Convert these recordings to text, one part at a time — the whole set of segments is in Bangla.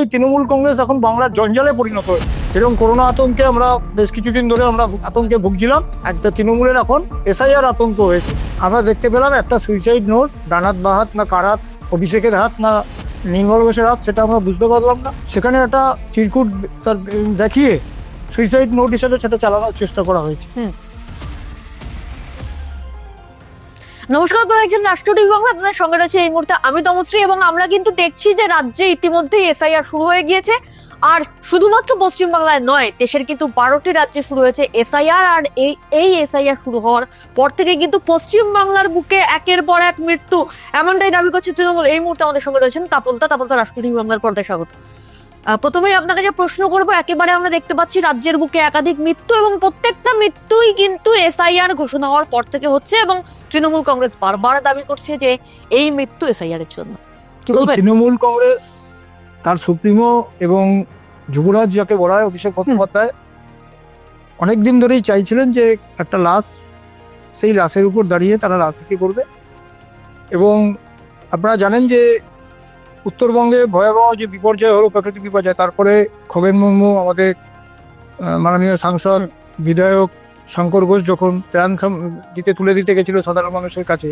এই তৃণমূল কংগ্রেস এখন বাংলার জঞ্জালে পরিণত হয়েছে। যেরকম করোনা আতঙ্কে আমরা বেশ কিছুদিন ধরে আমরা আতঙ্কে ভুগছিলাম, একটা তৃণমূলের এখন এসআইআর আতঙ্ক হয়েছে। আমরা দেখতে পেলাম একটা সুইসাইড নোট ডানাত বাহাত না কারাত, অভিষেকের হাত না নির্মল ঘোষের হাত, সেটা আমরা বুঝতে পারলাম না। সেখানে একটা চিরকুট দেখিয়ে সুইসাইড নোট হিসেবে সেটা চালানোর চেষ্টা করা হয়েছে। নমস্কার আপনারা একজন রাষ্ট্র টিভি বাংলা। আপনাদের সঙ্গে রয়েছে এই মুহূর্তে আমি তমশ্রী এবং আমরা কিন্তু দেখছি যে রাজ্যে ইতিমধ্যেই এসআইআর শুরু হয়ে গিয়েছে। আর শুধুমাত্র পশ্চিমবাংলায় নয়, দেশের কিন্তু বারোটি রাজ্যে শুরু হয়েছে এসআইআর। আর এই এই এসআইআর শুরু হওয়ার পর থেকে কিন্তু পশ্চিমবাংলার বুকে একের পর এক মৃত্যু। এমনটাই দাবি করছে তৃণমূল। এই মুহূর্তে আমাদের সঙ্গে রয়েছেন তাপলতা তাপলতা রাষ্ট্র টিভি বাংলার পর্দায় স্বাগত। আহ, প্রথমেই আপনাকে যে প্রশ্ন করব একেবারে আমরা দেখতে পাচ্ছি রাজ্যের বুকে একাধিক মৃত্যু এবং প্রত্যেকটা মৃত্যুই কিন্তু এসআইআর ঘোষণা হওয়ার পর থেকে হচ্ছে এবং তৃণমূল কংগ্রেস বারবার দাবি করছে যে এই মৃত্যু এসআইআর এর জন্য। তৃণমূল কংগ্রেস তার সুপ্রিমো এবং যুবরাজ যাকে বলা হয় অভিষেক বন্দ্যোপাধ্যায় অনেক দিন ধরেই চাইছিলেন যে একটা লাশ সেই লাশের উপর দাঁড়িয়ে তারা রাজনীতি করবে। এবং আপনারা জানেন যে উত্তরবঙ্গে ভয়াবহ যে বিপর্যয় হলো প্রাকৃতিক বিপর্যয় তারপরে খগেন মুর্মু আমাদের মাননীয় সাংসদ বিধায়ক শঙ্কর ঘোষ যখন ত্রাণ খাম- দিতে তুলে দিতে গেছিল সাধারণ মানুষের কাছে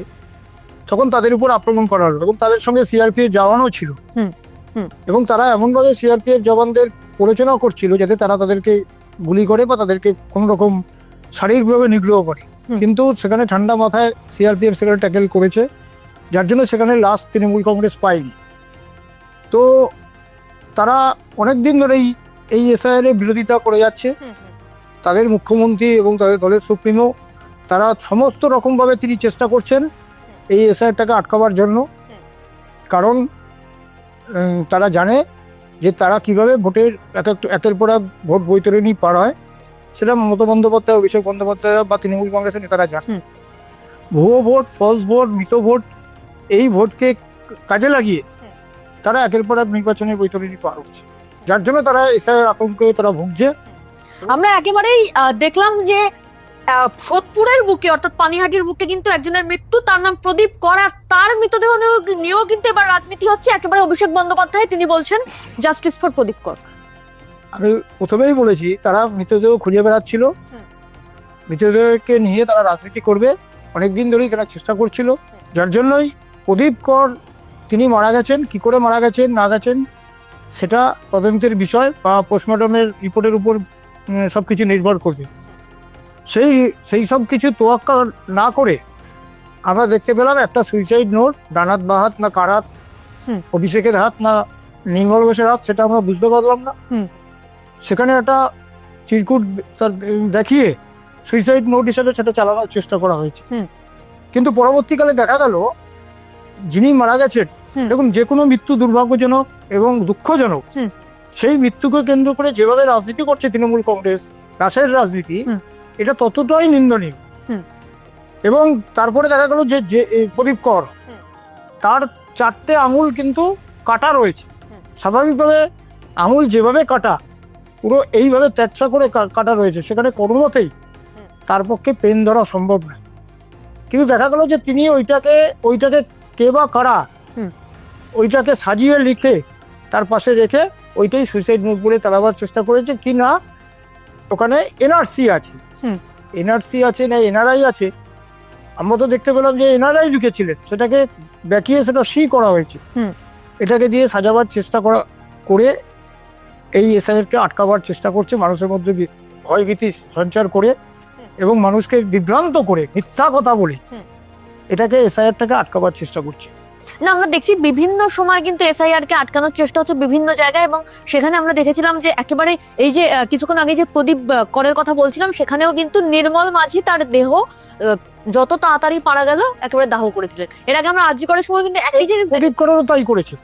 তখন তাদের উপর আক্রমণ করা হলো এবং তাদের সঙ্গে সিআরপিএফ জওয়ানও ছিল। এবং তারা এমনভাবে সিআরপিএফ জওয়ানদের প্ররোচনাও করছিল যাতে তারা তাদেরকে গুলি করে বা তাদেরকে কোনো রকম শারীরিকভাবে নিগ্রহ করে। কিন্তু সেখানে ঠান্ডা মাথায় সিআরপিএফ সেখানে ট্যাকেল করেছে যার জন্য সেখানে লাস্ট তৃণমূল কংগ্রেস পায়নি। তো তারা অনেক দিন ধরেই এই এসআইআর এর বিরোধিতা করে যাচ্ছে। তাদের মুখ্যমন্ত্রী এবং তাদের দলের সুপ্রিমো তারা সমস্ত রকমভাবে তিনি চেষ্টা করছেন এই এসআইআরটাকে আটকাবার জন্য। কারণ তারা জানে যে তারা কীভাবে ভোটের এক এক একের পর এক ভোট বৈতরণী পার হয়। সেটা মমতা বন্দ্যোপাধ্যায় অভিষেক বন্দ্যোপাধ্যায় বা তৃণমূল কংগ্রেসের নেতারা জানে। হুম। ভুয়ো ভোট ফলস ভোট মৃত ভোট এই ভোটকে কাজে লাগিয়ে তারা একের পর এক নির্বাচনের বৈতরণী পার হচ্ছে। যার জন্য তারা এসআইআর আতঙ্কে তারা ভুগছে। আমরা একেবারেই দেখলাম যে সোদপুরের বুকে অর্থাৎ পানিহাটির বুকে কিন্তু একজনের মৃত্যু তার নাম প্রদীপ কর আর তার মৃতদেহ নিয়েও- কিন্তু এবার রাজনীতি হচ্ছে। একেবারে অভিষেক বন্দ্যোপাধ্যায় তিনি বলছেন জাস্টিস ফর প্রদীপ কর। আমি প্রথমেই বলেছি তারা মৃতদেহ খুঁজে বেড়াচ্ছিল। মৃতদেহকে নিয়ে তারা রাজনীতি করবে। অনেক দিন ধরেই তারা চেষ্টা করছিল। যার জন্যই প্রদীপ কর তিনি মারা গেছেন কি করে মারা গেছেন না গেছেন সেটা তদন্তের বিষয় বা পোস্টমর্টমের রিপোর্টের উপর সব কিছু নির্ভর করবে সেই সেই সব কিছু তোয়াক্কা না করে আমরা দেখতে পেলাম একটা সুইসাইড নোট ডানাত বাহাত না কারাত। অভিষেকের হাত না নির্মল ঘোষের হাত সেটা আমরা বুঝতে পারলাম না সেখানে একটা চিরকুট তার দেখিয়ে সুইসাইড নোট হিসেবে সেটা চালানোর চেষ্টা করা হয়েছে কিন্তু পরবর্তীকালে দেখা গেল যিনি মারা গেছেন। দেখুন যে কোনো মৃত্যু দুর্ভাগ্যজনক এবং দুঃখজনক সেই মৃত্যুকে কেন্দ্র করে যেভাবে রাজনীতি করছে তৃণমূল কংগ্রেস রাশের রাজনীতি এটা ততটাই নিন্দনীয়। এবং তারপরে দেখা গেল যে যে প্রদীপ কর তার চারটে আঙুল কিন্তু কাটা রয়েছে। স্বাভাবিকভাবে আঙুল যেভাবে কাটা পুরো এইভাবে ত্যাচা করে কাটা রয়েছে সেখানে কোনোমতেই তার পক্ষে পেন ধরা সম্ভব নয়। কিন্তু দেখা গেল যে তিনি ওইটাকে ওইটাকে কে বা কারা। ওইটাকে সাজিয়ে লিখে তার পাশে রেখে ওইটাই সুইসাইড নোট বলে চালাবার চেষ্টা করেছে কি না ওখানে এনআরসি আছে। এনআরসি আছে না এনআরআই আছে? আমরা তো দেখতে পেলাম যে এনআরআই লিখেছিলেন সেটাকে দেখিয়ে সেটা সি করা হয়েছে। এটাকে দিয়ে সাজাবার চেষ্টা করা করে এই এসআইআরকে আটকাবার চেষ্টা করছে মানুষের মধ্যে ভয়ভীতি সঞ্চার করে এবং মানুষকে বিভ্রান্ত করে মিথ্যা কথা বলে। এটাকে এসআইআরটাকে আটকাবার চেষ্টা করছে। না আমরা দেখছি বিভিন্ন সময় কিন্তু এসআইআর কে আটকানোর চেষ্টা হচ্ছে বিভিন্ন জায়গায় এবং সেখানে আমরা দেখেছিলাম যে একেবারে এই যে কিছুক্ষণ আগে যে প্রদীপ করের কথা বলছিলাম সেখানেও কিন্তু নির্মল মাঝি তার দেহ যত তাড়াতাড়ি পারা গেল একেবারে দাহ করে দিলেন। এর আগে আমরা আর্জি করার সময় কিন্তু একই জিনিস প্রদীপ করেরও তাই করেছে।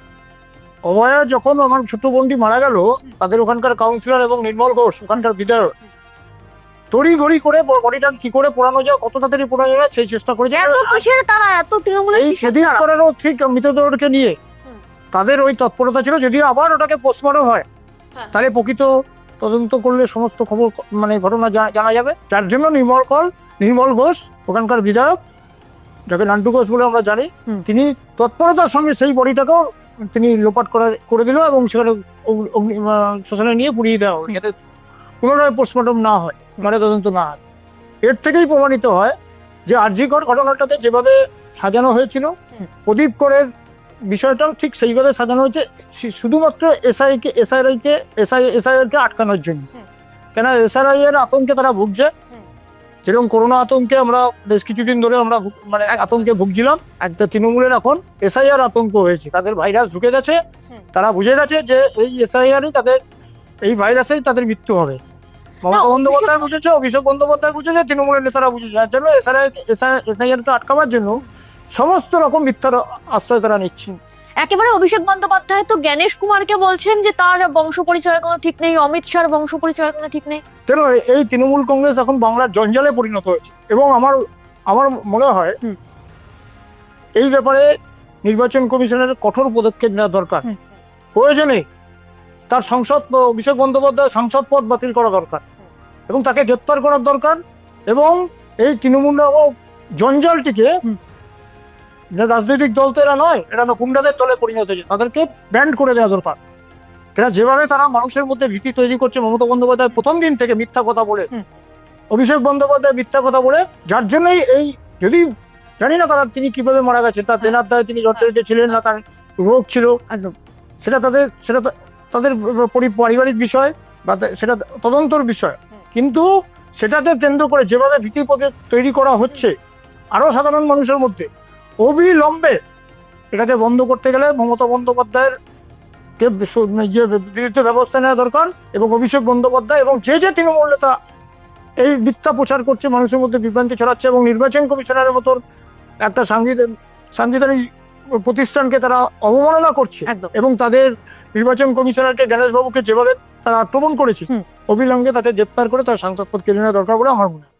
অভয়া যখন আমার ছোট বোনটি মারা গেল তাদের ওখানকার কাউন্সিলর এবং নির্মল ঘোষ ওখানকার বিধায়ক তড়ি ঘড়ি করে বডিটা কি করে পোড়ানো যায় কত তাড়াতাড়ি পোড়ানো যায় সেই চেষ্টা করেছে এত কিসের তারা? এত তৃণমূলের এই সেদিন? করেরও ঠিক মৃতদেহকে নিয়ে। তাদের ওই তৎপরতা ছিল যদিও আবার ওটাকে পোস্টমর্টম হয়। হ্যাঁ। তাহলে প্রকৃত তদন্ত করলে সমস্ত খবর মানে ঘটনা জানা যাবে। যার জন্য নির্মল কল নির্মল ঘোষ ওখানকার বিধায়ক যাকে নান্টু ঘোষ বলে আমরা জানি তিনি তৎপরতার সঙ্গে সেই বডিটাকেও তিনি লোপাট করা করে দিল এবং সেখানে শ্মশানে নিয়ে পুড়িয়ে দেওয়া হলো। পুনরায় পোস্টমর্টম না হয় মানে তদন্ত না হয়। এর থেকেই প্রমাণিত হয় যে আর্যিকর ঘটনাটাতে যেভাবে সাজানো হয়েছিল প্রদীপ করের বিষয়টাও ঠিক সেইভাবে সাজানো হয়েছে শুধুমাত্র এসআই কে এসআইআই কে এসআই এসআইআর কে আটকানোর জন্য। কেন এসআইআই এর আতঙ্কে তারা ভুগছে। যেরকম করোনা আতঙ্কে আমরা বেশ কিছুদিন ধরে আমরা মানে আতঙ্কে ভুগছিলাম একটা তৃণমূলের এখন এসআইআর আতঙ্ক হয়েছে। তাদের ভাইরাস ঢুকে গেছে তারা বুঝে গেছে যে এই এসআইআরই তাদের এই ভাইরাসেই তাদের মৃত্যু হবে। মমতা বন্দ্যোপাধ্যায় বুঝেছে অভিষেক বন্দ্যোপাধ্যায় বুঝেছে তৃণমূলের নেতারা বুঝেছে। যার জন্য এসআইআর এসআইআরকে আটকাবার জন্য সমস্ত রকম মিথ্যার আশ্রয় তারা নিচ্ছেন। একেবারে অভিষেক বন্দ্যোপাধ্যায় তো জ্ঞানেশ কুমারকে বলছেন যে তার বংশ পরিচয়ের কোনো ঠিক নেই অমিত শাহর বংশ পরিচয়ের কোনো ঠিক নেই। কেন এই তৃণমূল কংগ্রেস এখন বাংলার জঞ্জালে পরিণত হয়েছে। এবং আমার আমার মনে হয় এই ব্যাপারে নির্বাচন কমিশনের কঠোর পদক্ষেপ নেওয়া দরকার। প্রয়োজনে তার সংসদ অভিষেক বন্দ্যোপাধ্যায় সংসদ পদ বাতিল করা দরকার। এবং তাকে গ্রেপ্তার করার দরকার এবং এই তৃণমূল জঞ্জালটিকে যে রাজনৈতিক দল তো এরা নয় এরা তো গুন্ডাদের দলে পরিণত হয়েছে তাদেরকে ব্যান্ড করে দেওয়া দরকার। এরা যেভাবে তারা মানুষের মধ্যে ভীতি তৈরি করছে মমতা বন্দ্যোপাধ্যায় প্রথম দিন থেকে মিথ্যা কথা বলে অভিষেক বন্দ্যোপাধ্যায় মিথ্যা কথা বলে যার জন্যই এই যদি জানি না তারা তিনি কীভাবে মারা গেছে তার তেনার দায় তিনি জর্জরিত ছিলেন না তার রোগ ছিল একদম। সেটা তাদের সেটা তাদের পারিবারিক বিষয় বা সেটা তদন্তর বিষয়। কিন্তু সেটাতে কেন্দ্র করে যেভাবে ভীতি তৈরি করা হচ্ছে আরও সাধারণ মানুষের মধ্যে অবিলম্বে এটাকে বন্ধ করতে গেলে মমতা বন্দ্যোপাধ্যায়ের কে সু- ইয়ে বিরুদ্ধে ব্যবস্থা নেওয়া দরকার এবং অভিষেক বন্দ্যোপাধ্যায় এবং যে যে তৃণমূল নেতা এই মিথ্যা প্রচার করছে মানুষের মধ্যে বিভ্রান্তি ছড়াচ্ছে এবং নির্বাচন কমিশনারের মতন একটা সাংবিধানিক প্রতিষ্ঠানকে তারা অবমাননা করছে একদম। এবং তাদের নির্বাচন কমিশনারকে গণেশবাবুকে যেভাবে তারা আক্রমণ করেছে। অবিলম্বে তাকে গ্রেপ্তার করে তার সাংসদ পদ কেড়ে নেওয়া দরকার বলে আমার মনে হয়